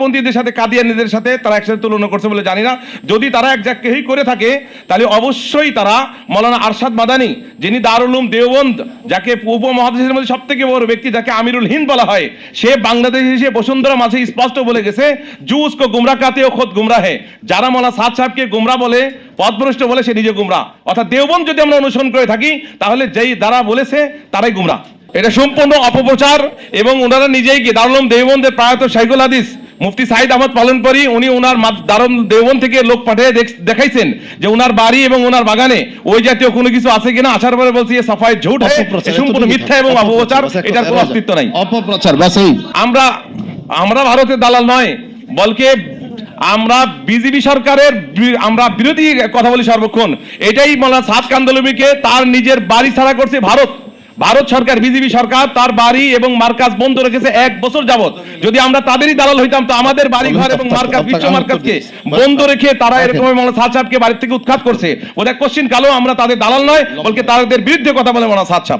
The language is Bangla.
পন্থীদের সাথে, কাদিয়ানিদের সাথে তারা একসাথে তুলনা করছে বলে জানি না। যদি তারা এক জায়গায় করে থাকে, তাহলে অবশ্যই তারা মৌলানা আরশাদ মাদানি, যিনি দারুল উলুম দেওবন্দ, যাকে উপমহাদেশের মধ্যে সব থেকে বড় ব্যক্তি, যাকে আমিরুল হিন্দ বলা হয়, সে বাংলাদেশ এসে বসুন্ধরা মাঝে স্পষ্ট বলে গেছে, জুস কো গুমরা কাতে ও খোদ গুমরা হে। যারা মৌলানা সাদ সাহেবকে গুমরা বলে পথভ্রষ্ট বলে, সে নিজে গুমরা। অর্থাৎ দেওবন্দ যদি আমরা অনুসরণ করে থাকি, তাহলে যেই দ্বারা বলেছে, তারাই গুমরা। এটা সম্পূর্ণ অপপ্রচার, এবং ওনারা নিজেই কি দারুল উলুম দেওবন্দের প্রয়াত শাইখুল হাদিস মুফতি সাইদ আহমদ পালন করি উনি ওনার দারুল দেওবন থেকে লোক পাঠিয়ে দেখাইছেন যে ওনার বাড়ি এবং ওনার বাগানে ওই জাতীয় কোনো কিছু আছে কিনা। আসার পরে বলছি এ সাফাই ঝুট সম্পূর্ণ মিথ্যা এবং অপপ্রচার এটার কোনো অস্তিত্ব নাই। অপপ্রচার আমরা আমরা ভারতের দালাল নয় বলকে আমরা বিজেপি সরকারের আমরা বিরোধী কথা বলি সর্বক্ষণ। এটাই মোলা সাত কান্দলমিকে তার নিজের বাড়ি ছাড়া করছে ভারত। ভারত সরকার বিজেপি সরকার তার বাড়ি এবং মার্কাজ বন্ধ রেখেছে এক বছর যাবৎ। যদি আমরা তাদেরই দালাল হইতাম তো আমাদের বাড়ি ঘর এবং মার্কাজ বিশ্ব মার্কাজকে বন্ধ রেখে তারা এরকম মোলা সাদ সাহেবকে বাড়ি থেকে উৎখাত করছে। ওদের কোশ্চিন কালো আমরা তাদের দালাল নয় বলকে তাদের বিরুদ্ধে কথা বলে মোলা সাদ সাহেব।